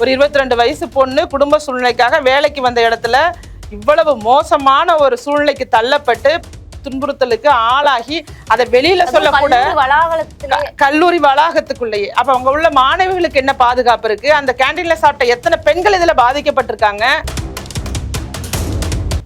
ஒரு இருபத்தி ரெண்டு வயசு பொண்ணு குடும்ப சூழ்நிலைக்காக வேலைக்கு வந்த இடத்துல இவ்வளவு மோசமான ஒரு சூழ்நிலைக்கு தள்ளப்பட்டு துன்புறுத்தலுக்கு ஆளாகி அதை வெளியில சொல்லக்கூட கல்லூரி வளாகத்துக்குள்ளேயே. அப்ப அங்க உள்ள மாணவிகளுக்கு என்ன பாதுகாப்பு இருக்கு? அந்த கேண்டீன்ல சாப்பிட்ட எத்தனை பெண்கள் இதுல பாதிக்கப்பட்டிருக்காங்க?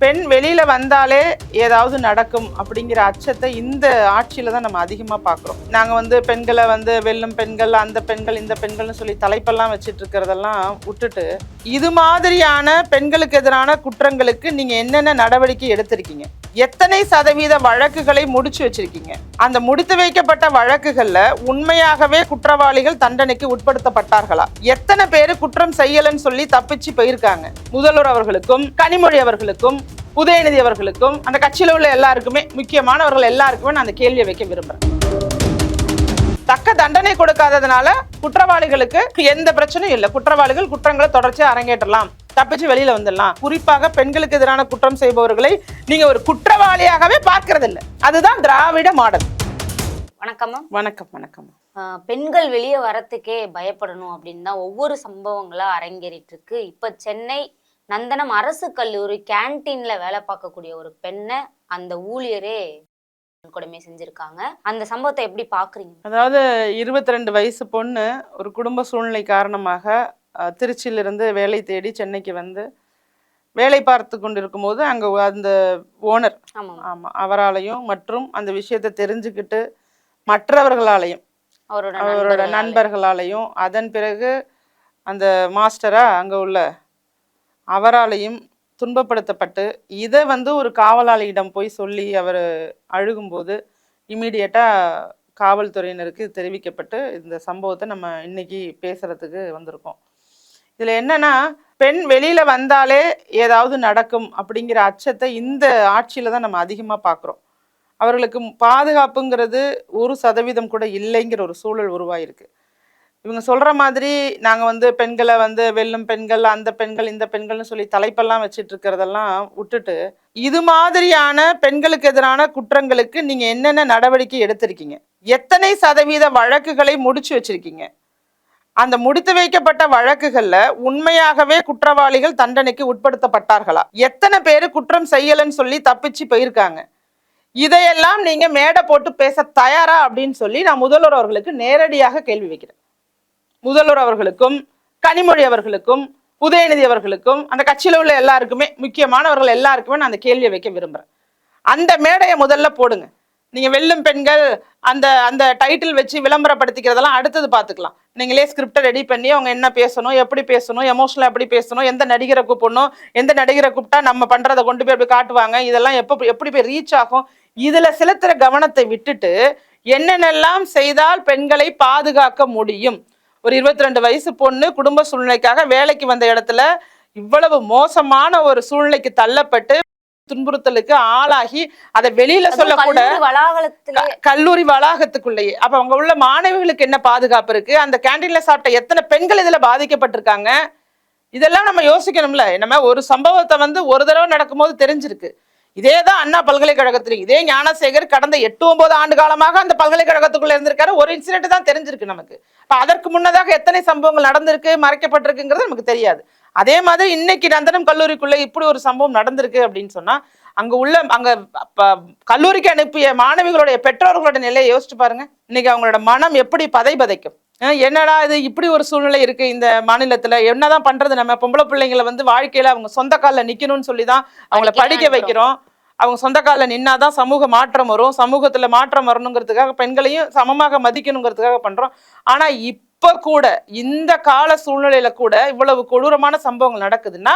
பெண் வெளியில வந்தாலே ஏதாவது நடக்கும் அப்படிங்கிற அச்சத்தை இந்த ஆட்சியில தான் நம்ம அதிகமா பார்க்குறோம் நாங்க வந்து பெண்களை வந்து வெல்லும் பெண்கள் அந்த பெண்கள் இந்த பெண்கள்னு சொல்லி தலைப்பெல்லாம் வச்சுட்டு இருக்கிறதெல்லாம் விட்டுட்டு இது மாதிரியான பெண்களுக்கு எதிரான குற்றங்களுக்கு நீங்க என்னென்ன நடவடிக்கை எடுத்திருக்கீங்க? எத்தனை சதவீத வழக்குகளை முடிச்சு வச்சிருக்கீங்க? அந்த முடித்து வைக்கப்பட்ட வழக்குகள்ல உண்மையாகவே குற்றவாளிகள் தண்டனைக்கு உட்படுத்தப்பட்டார்களா? எத்தனை பேர் குற்றம் செய்யலன்னு சொல்லி தப்பிச்சு போயிருக்காங்க? முதல்வர் அவர்களுக்கும் கனிமொழி அவர்களுக்கும் உதயநிதி அவர்களுக்கும் அந்த கட்சியில உள்ள எல்லாருக்குமே முக்கியமானவர்கள் எல்லாருக்குமே நான் அந்த கேள்வியை வைக்க விரும்புறேன். தண்டனை கொடுக்காததுனால குற்றவாளிகளுக்கு எந்த பிரச்சனையும் இல்லை. குற்றவாளிகள் குற்றங்களை தொடர்ச்சியா அரங்கேற்றலாம். தப்பிச்சு வெளியில வந்துடலாம். குறிப்பாக பெண்களுக்கு எதிரான குற்றம் செய்பவர்களை நீங்க ஒரு குற்றவாளியாகவே பார்க்கறது இல்ல அதுதான் திராவிட மாடல். வணக்கம் வணக்கம் வணக்கம். பெண்கள் வெளியே வரத்துக்கே பயப்படணும் அப்படின்னு தான் ஒவ்வொரு சம்பவங்களா அரங்கேறிட்டு இருக்கு இப்ப சென்னை நந்தனம் அரசு கல்லூரி கேன்டீன்ல வேலை பார்க்கக்கூடிய ஒரு பெண்ணை அந்த ஊழியரே கொடுமை செஞ்சிருக்காங்க அந்த சம்பவத்தை எப்படி பாக்குறீங்க அதாவது இருபத்தி ரெண்டு வயசு பொண்ணு ஒரு குடும்ப சூழ்நிலை காரணமாக திருச்சியிலிருந்து வேலை தேடி சென்னைக்கு வந்து வேலை பார்த்து கொண்டிருக்கும் போது அங்கே அந்த ஓனர் ஆமா. ஆமாம் அவராலையும் மற்றும் அந்த விஷயத்தை தெரிஞ்சுக்கிட்டு மற்றவர்களாலையும் அவரோட அவரோட நண்பர்களால. நண்பர்களாலையும் அதன் பிறகு அந்த மாஸ்டரா அங்கே உள்ள அவராலையும் துன்பப்படுத்தப்பட்டு இதை வந்து ஒரு காவலாளியிடம் போய் சொல்லி அவர் அழுகும்போது இமீடியட்டாக காவல்துறையினருக்கு தெரிவிக்கப்பட்டு இந்த சம்பவத்தை நம்ம இன்னைக்கு பேசுறதுக்கு வந்திருக்கோம். இதில் என்னன்னா பெண் வெளியில் வந்தாலே ஏதாவது நடக்கும் அப்படிங்கிற அச்சத்தை இந்த ஆட்சியில் தான் நம்ம அதிகமாக பார்க்குறோம் அவர்களுக்கு பாதுகாப்புங்கிறது ஒரு சதவீதம் கூட இல்லைங்கிற ஒரு சூழல் உருவாயிருக்கு. இவங்க சொல்ற மாதிரி நாங்க வந்து பெண்களை வந்து வெல்லும் பெண்கள் அந்த பெண்கள் இந்த பெண்கள்னு சொல்லி தலைப்பெல்லாம் வச்சுட்டு இருக்கிறதெல்லாம் விட்டுட்டு இது மாதிரியான பெண்களுக்கு எதிரான குற்றங்களுக்கு நீங்க என்னென்ன நடவடிக்கை எடுத்திருக்கீங்க? எத்தனை சதவீத வழக்குகளை முடிச்சு வச்சிருக்கீங்க? அந்த முடித்து வைக்கப்பட்ட வழக்குகள்ல உண்மையாகவே குற்றவாளிகள் தண்டனைக்கு உட்படுத்தப்பட்டார்களா? எத்தனை பேர் குற்றம் செய்யலன்னு சொல்லி தப்பிச்சு போயிருக்காங்க? இதையெல்லாம் நீங்க மேடை போட்டு பேச தயாரா அப்படின்னு சொல்லி நான் முதல்வர் அவர்களுக்கு நேரடியாக கேள்வி வைக்கிறேன். முதல்வர் அவர்களுக்கும் கனிமொழி அவர்களுக்கும் உதயநிதி அவர்களுக்கும் அந்த கட்சியில் உள்ள எல்லாருக்குமே முக்கியமானவர்கள் எல்லாருக்குமே நான் அந்த கேள்வியை வைக்க விரும்புகிறேன் அந்த மேடையை முதல்ல போடுங்க. நீங்கள் வெல்லும் பெண்கள் அந்த அந்த டைட்டில் வச்சு விளம்பரப்படுத்திக்கிறதெல்லாம் அடுத்தது பார்த்துக்கலாம். நீங்களே ஸ்கிரிப்டை ரெடி பண்ணி அவங்க என்ன பேசணும் எப்படி பேசணும் எமோஷனலாக எப்படி பேசணும் எந்த நடிகரை கூப்பிடணும் எந்த நடிகரை கூப்பிட்டா நம்ம பண்ணுறதை கொண்டு போய் எப்படி காட்டுவாங்க இதெல்லாம் எப்போ எப்படி போய் ரீச் ஆகும்? இதில் செலுத்துகிற கவனத்தை விட்டுட்டு என்னென்னலாம் செய்தால் பெண்களை பாதுகாக்க முடியும்? ஒரு இருபத்தி ரெண்டு வயசு பொண்ணு குடும்ப சூழ்நிலைக்காக வேலைக்கு வந்த இடத்துல இவ்வளவு மோசமான ஒரு சூழ்நிலைக்கு தள்ளப்பட்டு துன்புறுத்தலுக்கு ஆளாகி அதை வெளியில சொல்லக்கூட கல்லூரி வளாகத்துக்குள்ளேயே. அப்ப அங்க உள்ள மாணவிகளுக்கு என்ன பாதுகாப்பு இருக்கு? அந்த கேண்டீன்ல சாப்பிட்ட எத்தனை பெண்கள் இதுல பாதிக்கப்பட்டிருக்காங்க? இதெல்லாம் நம்ம யோசிக்கணும்ல. நம்ம ஒரு சம்பவத்தை வந்து ஒரு தடவை நடக்கும்போது தெரிஞ்சிருக்கு. இதே தான் அண்ணா பல்கலைக்கழகத்தில். இதே ஞானசேகர் கடந்த எட்டு ஒன்பது ஆண்டு காலமாக அந்த பல்கலைக்கழகத்துக்குள்ள இருந்திருக்காரு. ஒரு இன்சிடென்ட் தான் தெரிஞ்சிருக்கு நமக்கு. அப்ப அதற்கு முன்னதாக எத்தனை சம்பவங்கள் நடந்திருக்கு மறைக்கப்பட்டிருக்குங்கிறது நமக்கு தெரியாது. அதே மாதிரி இன்னைக்கு நந்தனம் கல்லூரிக்குள்ள இப்படி ஒரு சம்பவம் நடந்திருக்கு அப்படின்னு சொன்னா அங்க உள்ள அங்க கல்லூரிக்கு அனுப்பிய மாணவிகளுடைய பெற்றோர்களோட நிலையை யோசிச்சு பாருங்க. இன்னைக்கு அவங்களோட மனம் எப்படி பதை பதைக்கும். என்னடா இது இப்படி ஒரு சூழ்நிலை இருக்கு இந்த மாநிலத்துல? என்னதான் பண்றது நம்ம? பொம்பளை பிள்ளைங்களை வந்து வாழ்க்கையில அவங்க சொந்த கால்ல நிக்கணும்னு சொல்லி தான் அவங்கள படிக்க வைக்கிறோம். அவங்க சொந்த காலில் நின்னாதான் சமூக மாற்றம் வரும் சமூகத்தில் மாற்றம் வரணுங்கிறதுக்காக பெண்களையும் சமமாக மதிக்கணுங்கிறதுக்காக பண்ணுறோம் ஆனால் இப்போ கூட இந்த கால சூழ்நிலையில கூட இவ்வளவு கொடூரமான சம்பவங்கள் நடக்குதுன்னா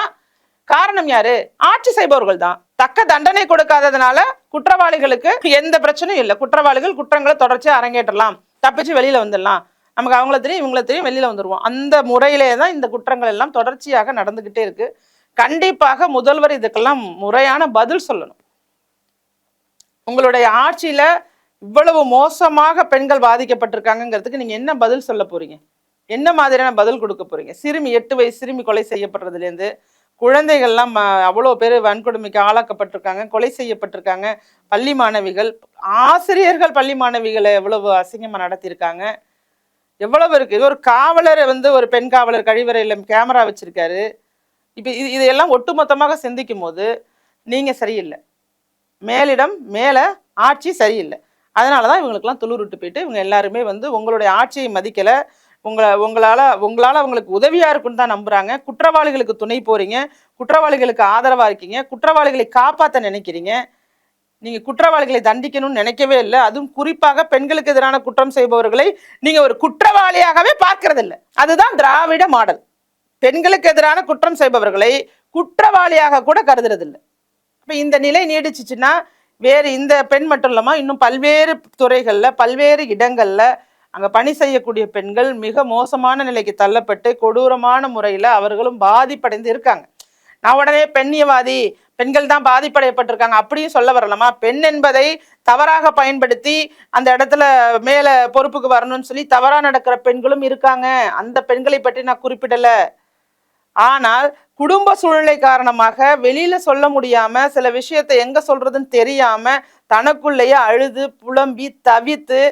காரணம் யாரு? ஆட்சி செய்பவர்கள் தான். தக்க தண்டனை கொடுக்காததுனால குற்றவாளிகளுக்கு எந்த பிரச்சனையும் இல்லை. குற்றவாளிகள் குற்றங்களை தொடர்ச்சியாக அரங்கேற்றலாம். தப்பிச்சு வெளியில வந்துடலாம். நமக்கு அவங்கள தெரியும் இவங்கள தெரியும் வெளியில வந்துடுவோம் அந்த முறையிலே தான் இந்த குற்றங்கள் எல்லாம் தொடர்ச்சியாக நடந்துகிட்டே இருக்கு. கண்டிப்பாக முதல்வர் இதுக்கெல்லாம் முறையான பதில் சொல்லணும். உங்களுடைய ஆட்சியில இவ்வளவு மோசமாக பெண்கள் பாதிக்கப்பட்டிருக்காங்கங்கிறதுக்கு நீங்க என்ன பதில் சொல்ல போறீங்க? என்ன மாதிரியான பதில் கொடுக்க போறீங்க? சிறுமி எட்டு வயசு சிறுமி கொலை செய்யப்படுறதுலேருந்து குழந்தைகள்லாம் ம- அவ்வளோ பேர் வன்கொடுமைக்கு ஆளாக்கப்பட்டிருக்காங்க கொலை செய்யப்பட்டிருக்காங்க. பள்ளி மாணவிகள் ஆசிரியர்கள் பள்ளி மாணவிகளை எவ்வளவு அசிங்கமாக நடத்தியிருக்காங்க. எவ்வளவு இருக்கு? இது ஒரு காவலர் வந்து ஒரு பெண் காவலர் கழிவறையில் கேமரா வச்சிருக்காரு. இப்போ இது இதையெல்லாம் ஒட்டுமொத்தமாக சிந்திக்கும் போது நீங்கள் சரியில்லை. மேலிடம் மேலே ஆட்சி சரியில்லை. அதனால தான் இவங்களுக்கெல்லாம் துளுருட்டு போயிட்டு இவங்க எல்லாருமே வந்து உங்களுடைய ஆட்சியை மதிக்கலை. உங்களை உங்களால் உங்களால் அவங்களுக்கு உதவியாக இருக்குன்னு தான் நம்புகிறாங்க குற்றவாளிகளுக்கு துணை போகிறீங்க குற்றவாளிகளுக்கு ஆதரவாக இருக்கீங்க. குற்றவாளிகளை காப்பாற்ற நினைக்கிறீங்க. நீங்கள் குற்றவாளிகளை தண்டிக்கணும்னு நினைக்கவே இல்லை. அதுவும் குறிப்பாக பெண்களுக்கு எதிரான குற்றம் செய்பவர்களை நீங்கள் ஒரு குற்றவாளியாகவே பார்க்கறதில்ல. அதுதான் திராவிட மாடல். பெண்களுக்கு எதிரான குற்றம் செய்பவர்களை குற்றவாளியாக கூட கருதுறதில்லை. இப்போ இந்த நிலை நீடிச்சிச்சுன்னா வேறு இந்த பெண் மட்டும் இல்லாமல் இன்னும் பல்வேறு துறைகளில் பல்வேறு இடங்களில் அங்கே பணி செய்யக்கூடிய பெண்கள் மிக மோசமான நிலைக்கு தள்ளப்பட்டு கொடூரமான முறையில் அவர்களும் பாதிப்படைந்து இருக்காங்க. நான் உடனே பெண்ணியவாதி பெண்கள் தான் பாதிப்படையப்பட்டிருக்காங்க அப்படியும் சொல்ல வரலாமா? பெண் என்பதை தவறாக பயன்படுத்தி அந்த இடத்துல மேலே பொறுப்புக்கு வரணும்னு சொல்லி தவறாக நடக்கிற பெண்களும் இருக்காங்க. அந்த பெண்களை பற்றி நான் குறிப்பிடலை. ஆனால் குடும்ப சூழ்நிலை காரணமாக வெளியில சொல்ல முடியாம சில விஷயத்தை எங்க சொல்றதுன்னு தெரியாம தனக்குள்ளேயே அழுது புலம்பி தவித்து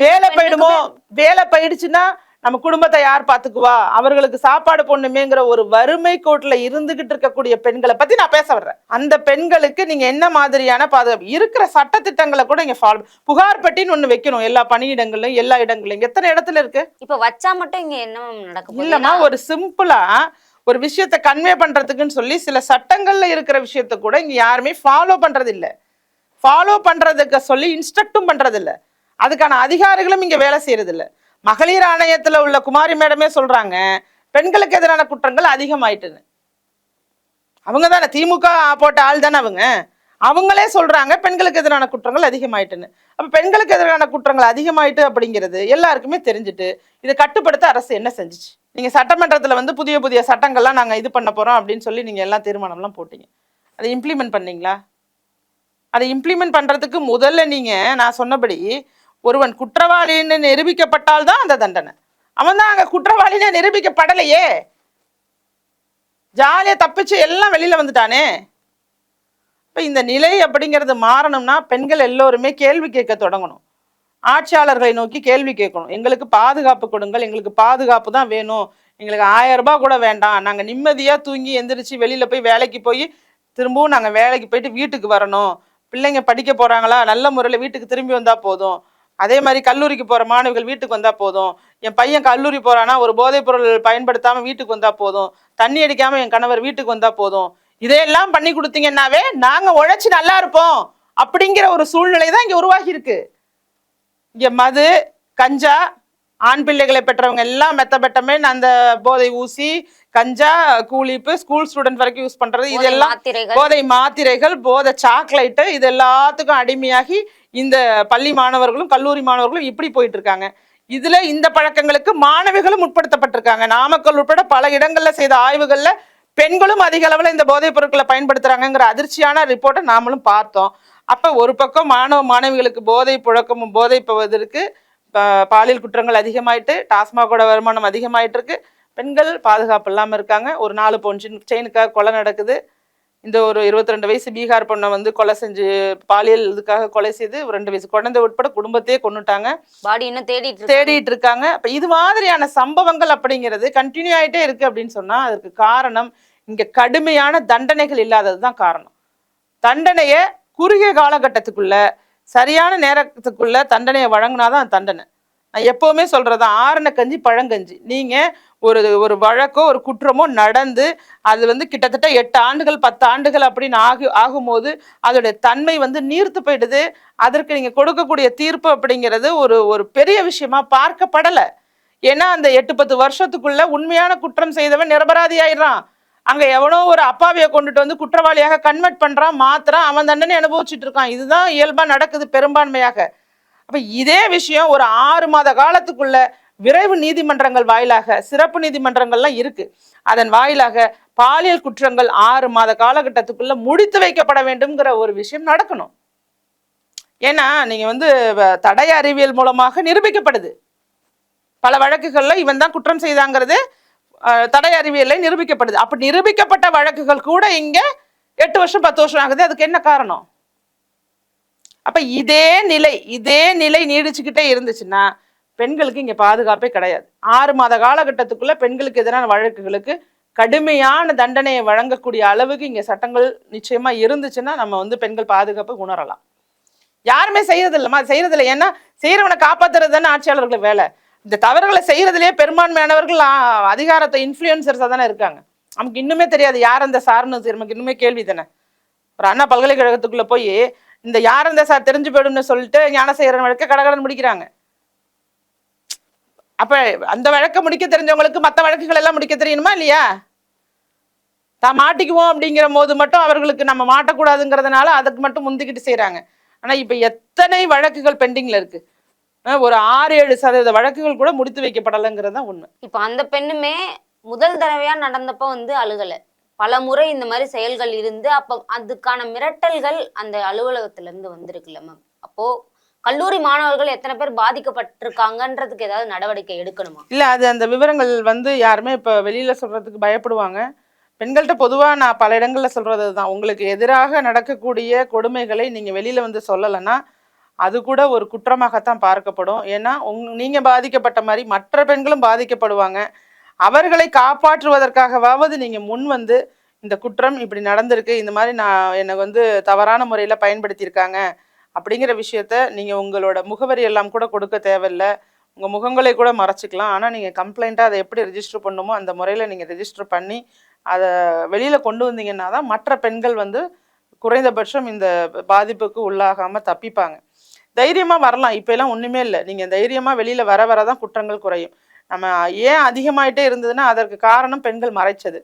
வேலை போயிடுமோ? வேலை போயிடுச்சுன்னா நம்ம குடும்பத்தை யார் பாத்துக்குவா அவர்களுக்கு சாப்பாடு பொண்ணுமேங்கிற ஒரு வறுமை கோட்டுல இருந்துகிட்டு இருக்கக்கூடிய பெண்களை பத்தி நான் பேச வர்றேன். அந்த பெண்களுக்கு நீங்க என்ன மாதிரியான பாதுகாப்பு? இருக்கிற சட்டத்திட்டங்களை கூட இங்க ஃபாலோ புகார் பெட்டின்னு ஒண்ணு வைக்கணும். எல்லா பணியிடங்கள்லயும் எல்லா இடங்கள்லயும். எத்தனை இடத்துல இருக்கு? இப்ப வச்சா மட்டும் இங்க என்ன மேம் நடக்க போகுது? இல்லம்மா ஒரு சிம்பிளா ஒரு விஷயத்தை கன்வே பண்றதுக்குன்னு சொல்லி சில சட்டங்கள்ல இருக்கிற விஷயத்த கூட இங்க யாருமே ஃபாலோ பண்றது இல்ல ஃபாலோ பண்றதுக்கு சொல்லி இன்ஸ்ட்ரக்டும் பண்றது இல்ல அதுக்கான அதிகாரிகளும் இங்க வேலை செய்யறது இல்ல மகளிர் ஆணையத்தில் உள்ள குமாரி மேடமே சொல்றாங்க பெண்களுக்கு எதிரான குற்றங்கள் அதிகமாயிட்டுன்னு. அவங்க தானே திமுக போட்ட ஆள் தானே அவங்க. அவங்களே சொல்றாங்க பெண்களுக்கு எதிரான குற்றங்கள் அதிகமாயிட்டுன்னு. அப்ப பெண்களுக்கு எதிரான குற்றங்கள் அதிகமாயிட்டு அப்படிங்கிறது எல்லாருக்குமே தெரிஞ்சுட்டு இதை கட்டுப்படுத்த அரசு என்ன செஞ்சிச்சு? நீங்க சட்டமன்றத்துல வந்து புதிய புதிய சட்டங்கள்லாம் நாங்க இது பண்ண போறோம் அப்படின்னு சொல்லி நீங்க எல்லாம் தீர்மானம்லாம் போட்டீங்க. அதை இம்ப்ளிமெண்ட் பண்ணீங்களா? அதை இம்ப்ளிமெண்ட் பண்றதுக்கு முதல்ல நீங்க நான் சொன்னபடி ஒருவன் குற்றவாளின்னு நிரூபிக்கப்பட்டால் தான் அந்த தண்டனை. அவன் தான் அங்கே குற்றவாளின்னு நிரூபிக்கப்படலையே. ஜாலியாக தப்பிச்சு எல்லாம் வெளியில் வந்துட்டானே. இப்போ இந்த நிலை அப்படிங்கிறது மாறணும்னா பெண்கள் எல்லோருமே கேள்வி கேட்க தொடங்கணும். ஆட்சியாளர்களை நோக்கி கேள்வி கேட்கணும். எங்களுக்கு பாதுகாப்பு கொடுங்கள் எங்களுக்கு பாதுகாப்பு தான் வேணும். எங்களுக்கு ஆயிரம் ரூபாய் கூட வேண்டாம். நாங்கள் நிம்மதியாக தூங்கி எந்திரிச்சு வெளியில் போய் வேலைக்கு போய் திரும்பவும் நாங்கள் வேலைக்கு போயிட்டு வீட்டுக்கு வரணும். பிள்ளைங்க படிக்க போகிறாங்களா நல்ல முறையில் வீட்டுக்கு திரும்பி வந்தால் போதும். அதே மாதிரி கல்லூரிக்கு போகிற மாணவிகள் வீட்டுக்கு வந்தால் போதும். என் பையன் கல்லூரி போகிறானா ஒரு போதைப் பொருள் பயன்படுத்தாமல் வீட்டுக்கு வந்தால் போதும். தண்ணி அடிக்காமல் என் கணவர் வீட்டுக்கு வந்தால் போதும். இதையெல்லாம் பண்ணி கொடுத்தீங்கன்னாவே நாங்கள் உழைச்சி நல்லா இருப்போம். அப்படிங்கிற ஒரு சூழ்நிலை தான் இங்கே உருவாகியிருக்கு இங்கே மது கஞ்சா ஆண் பிள்ளைகளை பெற்றவங்க எல்லாம் மெத்த பெட்டமே அந்த போதை ஊசி கஞ்சா கூலிப்பு ஸ்கூல் ஸ்டூடெண்ட் வரைக்கும் யூஸ் பண்றது. இதெல்லாம் போதை மாத்திரைகள் போதை சாக்லேட்டு இது எல்லாத்துக்கும் அடிமையாகி இந்த பள்ளி மாணவர்களும் கல்லூரி மாணவர்களும் இப்படி போயிட்டு இருக்காங்க. இதுல இந்த பழக்கங்களுக்கு மாணவிகளும் உட்படுத்தப்பட்டிருக்காங்க. நாமக்கல் உட்பட பல இடங்கள்ல செய்த ஆய்வுகள்ல பெண்களும் அதிக அளவுல இந்த போதைப் பொருட்களை பயன்படுத்துறாங்கங்கிற அதிர்ச்சியான ரிப்போர்ட்டை நாமளும் பார்த்தோம். அப்ப ஒரு பக்கம் மாணவ மாணவிகளுக்கு போதை புழக்கமும் போதை போவதற்கு பாலியல் குற்றங்கள் அதிகமாயிட்டு டாஸ்மாகோட வருமானம் அதிகமாயிட்டு இருக்கு பெண்கள் பாதுகாப்பு இல்லாம இருக்காங்க. ஒரு நாலு பவுன் செயினுக்காக கொலை நடக்குது. இந்த ஒரு 22 ரெண்டு வயசு பீகார் பொண்ணை வந்து கொலை செஞ்சு பாலியல் இதுக்காக கொலை செய்து ரெண்டு வயசு குழந்தை உட்பட குடும்பத்தையே கொன்னுட்டாங்க. பாடி இன்னும் தேடிட்டு தேடிட்டு இருக்காங்க. அப்ப இது மாதிரியான சம்பவங்கள் அப்படிங்கிறது கண்டினியூ ஆயிட்டே இருக்கு அப்படின்னு சொன்னா அதுக்கு காரணம் இங்க கடுமையான தண்டனைகள் இல்லாதது தான் காரணம். தண்டனையை குறுகிய காலகட்டத்துக்குள்ள சரியான நேரத்துக்குள்ள தண்டனையை வழங்கினாதான் அது தண்டனை. நான் எப்பவுமே சொல்றது ஆரண கஞ்சி பழங்கஞ்சி. நீங்க ஒரு ஒரு வழக்கோ ஒரு குற்றமோ நடந்து அது வந்து கிட்டத்தட்ட எட்டு ஆண்டுகள் பத்து ஆண்டுகள் அப்படின்னு ஆகு ஆகும்போது அதோடைய தன்மை வந்து நீர்த்து போயிடுது. அதற்கு நீங்க கொடுக்கக்கூடிய தீர்ப்பு அப்படிங்கிறது ஒரு ஒரு பெரிய விஷயமா பார்க்கப்படலை. ஏன்னா அந்த எட்டு பத்து வருஷத்துக்குள்ள உண்மையான குற்றம் செய்தவன் நிரபராதி ஆயிடுறான். அங்க எவனோ ஒரு அப்பாவியை கொண்டுட்டு வந்து குற்றவாளியாக கன்வெர்ட் பண்றான் மாத்திரம் அவன் தண்டனை அனுபவிச்சுட்டு இருக்கான். இதுதான் இயல்பா நடக்குது பெரும்பான்மையாக. அப்ப இதே விஷயம் ஒரு ஆறு மாத காலத்துக்குள்ள விரைவு நீதிமன்றங்கள் வாயிலாக சிறப்பு நீதிமன்றங்கள்லாம் இருக்கு. அதன் வாயிலாக பாலியல் குற்றங்கள் ஆறு மாத காலகட்டத்துக்குள்ள முடித்து வைக்கப்பட வேண்டும்ங்கிற ஒரு விஷயம் நடக்கணும். ஏன்னா நீங்க வந்து வ- தடய அறிவியல் மூலமாக நிரூபிக்கப்படுது. பல வழக்குகள்ல இவன் தான் குற்றம் செய்தாங்கிறது தடை அறிவியலை நிரூபிக்கப்படுது. அப்படி நிரூபிக்கப்பட்ட வழக்குகள் கூட இங்கே எட்டு வருஷம் பத்து வருஷம் ஆகுது. அதுக்கு என்ன காரணம்? அப்ப இதே நிலை இதே நிலை நீடிச்சுக்கிட்டே இருந்துச்சுன்னா பெண்களுக்கு இங்கே பாதுகாப்பே கிடையாது. ஆறு மாத காலகட்டத்துக்குள்ள பெண்களுக்கு எதிரான வழக்குகளுக்கு கடுமையான தண்டனையை வழங்கக்கூடிய அளவுக்கு இங்க சட்டங்கள் நிச்சயமா இருந்துச்சுன்னா நம்ம வந்து பெண்கள் பாதுகாப்பு உணரலாம். யாருமே செய்யறது இல்லைம்மா செய்யறது இல்லை ஏன்னா செய்யறவனை காப்பாத்துறது தானே ஆட்சியாளர்களுக்கு வேலை. இந்த தவறுகளை செய்யறதுலயே பெரும்பான்மையானவர்கள் அதிகாரத்தை இன்ஃப்ளூயன்சர்ஸாக தானே இருக்காங்க. நமக்கு இன்னுமே தெரியாது யார் அந்த சார்னு நமக்கு இன்னுமே கேள்வி தானே. ஒரு அண்ணா பல்கலைக்கழகத்துக்குள்ளே போய் இந்த யார் அந்த சார் தெரிஞ்சு போயிடும்னு சொல்லிட்டு ஞானசேகரன் வழக்க கடகடன் முடிக்கிறாங்க. அப்போ அந்த வழக்கை முடிக்க தெரிஞ்சவங்களுக்கு மற்ற வழக்குகள் எல்லாம் முடிக்க தெரியணுமா இல்லையா? தான் மாட்டிக்குவோம் அப்படிங்கிற போது மட்டும் அவர்களுக்கு நம்ம மாட்டக்கூடாதுங்கிறதுனால அதுக்கு மட்டும் முந்திக்கிட்டு செய்கிறாங்க ஆனால் இப்போ எத்தனை வழக்குகள் பெண்டிங்கில் இருக்குது ஒரு ஆறு ஏழு சதவீத வழக்குகள் கூட முடித்து வைக்கப்படலைங்கிறது தான் உண்மை. இப்போ அந்த பெண்ணுமே முதல் தடவையா நடந்தப்ப வந்து அழுகல. பல முறை இந்த மாதிரி செயல்கள் இருந்து அப்ப அதுக்கான மிரட்டல்கள் அந்த அலுவலகத்துல இருந்து வந்திருக்குல்ல மேம் அப்போ கல்லூரி மாணவர்கள் எத்தனை பேர் பாதிக்கப்பட்டிருக்காங்கன்றதுக்கு ஏதாவது நடவடிக்கை எடுக்கணுமா? இல்ல அது அந்த விவரங்கள் வந்து யாருமே இப்ப வெளியில சொல்றதுக்கு பயப்படுவாங்க. பெண்கள்கிட்ட பொதுவா நான் பல இடங்கள்ல சொல்றது தான் உங்களுக்கு எதிராக நடக்கக்கூடிய கொடுமைகளை நீங்க வெளியில வந்து சொல்லலைன்னா அது கூட ஒரு குற்றமாகத்தான் பார்க்கப்படும். ஏன்னா உங் நீங்கள் பாதிக்கப்பட்ட மாதிரி மற்ற பெண்களும் பாதிக்கப்படுவாங்க. அவர்களை காப்பாற்றுவதற்காகவாவது நீங்கள் முன் வந்து இந்த குற்றம் இப்படி நடந்திருக்கு இந்த மாதிரி நான் என்னை வந்து தவறான முறையில் பயன்படுத்தியிருக்காங்க அப்படிங்கிற விஷயத்த நீங்கள் உங்களோட முகவரி எல்லாம் கூட கொடுக்க தேவையில்லை. உங்கள் முகங்களை கூட மறைச்சிக்கலாம். ஆனால் நீங்கள் கம்ப்ளைண்ட்டாக அதை எப்படி ரிஜிஸ்டர் பண்ணுமோ அந்த முறையில் நீங்கள் ரிஜிஸ்டர் பண்ணி அதை வெளியில் கொண்டு வந்தீங்கன்னா தான் மற்ற பெண்கள் வந்து குறைந்தபட்சம் இந்த பாதிப்புக்கு உள்ளாகாமல் தப்பிப்பாங்க. தைரியமாக வரலாம். இப்போ எல்லாம் ஒன்றுமே இல்லை. நீங்கள் தைரியமாக வெளியில் வர வர தான் குற்றங்கள் குறையும். நம்ம ஏன் அதிகமாயிட்டே இருந்ததுன்னா அதற்கு காரணம் பெண்கள் மறைச்சது.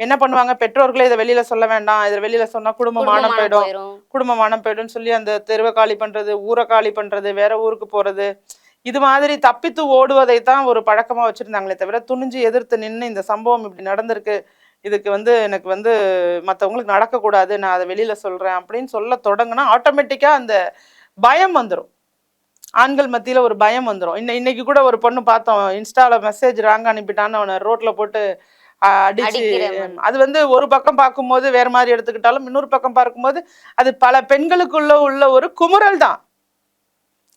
என்ன பண்ணுவாங்க? பெற்றோர்களே இதை வெளியில சொல்ல வேண்டாம். இதை வெளியில சொன்னா குடும்பமானம் குடும்பமான போயிடும். குடும்பமானம் போயிடும்னு சொல்லி அந்த தெருவை காலி பண்றது ஊரை காலி பண்றது வேற ஊருக்கு போறது இது மாதிரி தப்பித்து ஓடுவதை தான் ஒரு பழக்கமா வச்சிருந்தாங்களே தவிர துணிஞ்சு எதிர்த்து நின்று இந்த சம்பவம் இப்படி நடந்திருக்கு. இதுக்கு வந்து எனக்கு வந்து மற்றவங்களுக்கு நடக்கக்கூடாது. நான் அதை வெளியில சொல்றேன் அப்படின்னு சொல்ல தொடங்கினா ஆட்டோமேட்டிக்கா அந்த பயம் வந்துடும் ஆண்கள் மத்தியில ஒரு பயம் வந்துடும் இன்ன இன்னைக்கு கூட ஒரு பொண்ணு பார்த்தோம். இன்ஸ்டால மெசேஜ் ராங்க அனுப்பிட்டான்னு அவனை ரோட்ல போட்டு அடிச்சு. அது வந்து ஒரு பக்கம் பார்க்கும்போது வேற மாதிரி எடுத்துக்கிட்டாலும் இன்னொரு பக்கம் பார்க்கும்போது அது பல பெண்களுக்குள்ள உள்ள ஒரு குமுறல் தான்.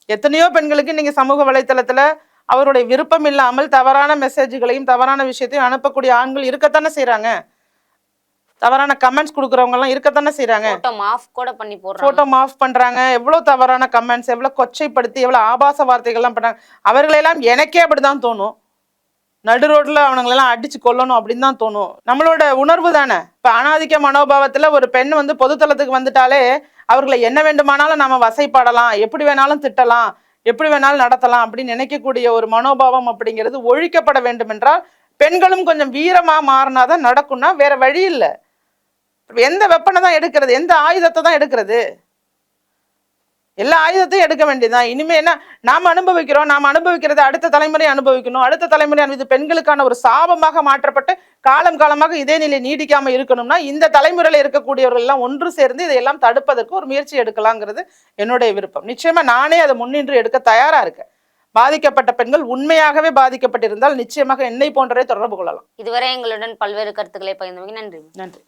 எத்தனையோ பெண்களுக்கு நீங்க சமூக வலைத்தளத்துல அவருடைய விருப்பம் இல்லாமல் தவறான மெசேஜ்களையும் தவறான விஷயத்தையும் அனுப்பக்கூடிய ஆண்கள் இருக்கத்தானே செய்றாங்க. தவறான கமெண்ட்ஸ் கொடுக்குறவங்க எல்லாம் இருக்கத்தானே செய்றாங்க. போட்டோ ஆஃப் கூட பண்ணி போடுறாங்க. போட்டோ மாஃப் பண்றாங்க. எவ்வளவு தவறான கமெண்ட்ஸ் எவ்வளவு கொச்சைப்படுத்தி எவ்வளவு ஆபாச வார்த்தைகள்லாம் பண்றாங்க. அவர்களெல்லாம் எனக்கே அப்படிதான் தோணும். நடு ரோட்ல அவனுங்களெல்லாம் அடிச்சு கொல்லணும் அப்படின்னு தான் தோணும். நம்மளோட உணர்வு தானே. இப்ப அனாதிக்க மனோபாவத்துல ஒரு பெண் வந்து பொதுத்தளத்துக்கு வந்துட்டாலே அவர்களை என்ன வேண்டுமானாலும் நாம வசைப்பாடலாம். எப்படி வேணாலும் திட்டலாம். எப்படி வேணாலும் நடத்தலாம் அப்படின்னு நினைக்கக்கூடிய ஒரு மனோபாவம் அப்படிங்கிறது ஒழிக்கப்பட வேண்டும் என்றால் பெண்களும் கொஞ்சம் வீரமா மாறினாதான் நடக்கும்னா வேற வழி இல்லை. எந்த வெப்பனை தான் எடுக்கிறது? எந்த ஆயுதத்தை தான் எடுக்கிறது? எல்லா ஆயுதத்தையும் எடுக்க வேண்டியதுதான். இனிமே என்ன? நாம அனுபவிக்கிறோம். நாம அனுபவிக்கிறத அடுத்த தலைமுறை அனுபவிக்கணும். அடுத்த தலைமுறை அனு- இது பெண்களுக்கான ஒரு சாபமாக மாற்றப்பட்டு காலம் காலமாக இதே நிலை நீடிக்காம இருக்கணும்னா இந்த தலைமுறையில இருக்கக்கூடியவர்கள் எல்லாம் ஒன்று சேர்ந்து இதையெல்லாம் தடுப்பதற்கு ஒரு முயற்சி எடுக்கலாங்கிறது என்னுடைய விருப்பம். நிச்சயமா நானே அதை முன்னின்று எடுக்க தயாரா இருக்கேன். பாதிக்கப்பட்ட பெண்கள் உண்மையாகவே பாதிக்கப்பட்டிருந்தால் நிச்சயமாக என்னை போன்றே தொடர்பு கொள்ளலாம். இதுவரை எங்களுடன் பல்வேறு கருத்துக்களை பகிர்ந்தமைக்கு நன்றி. நன்றி.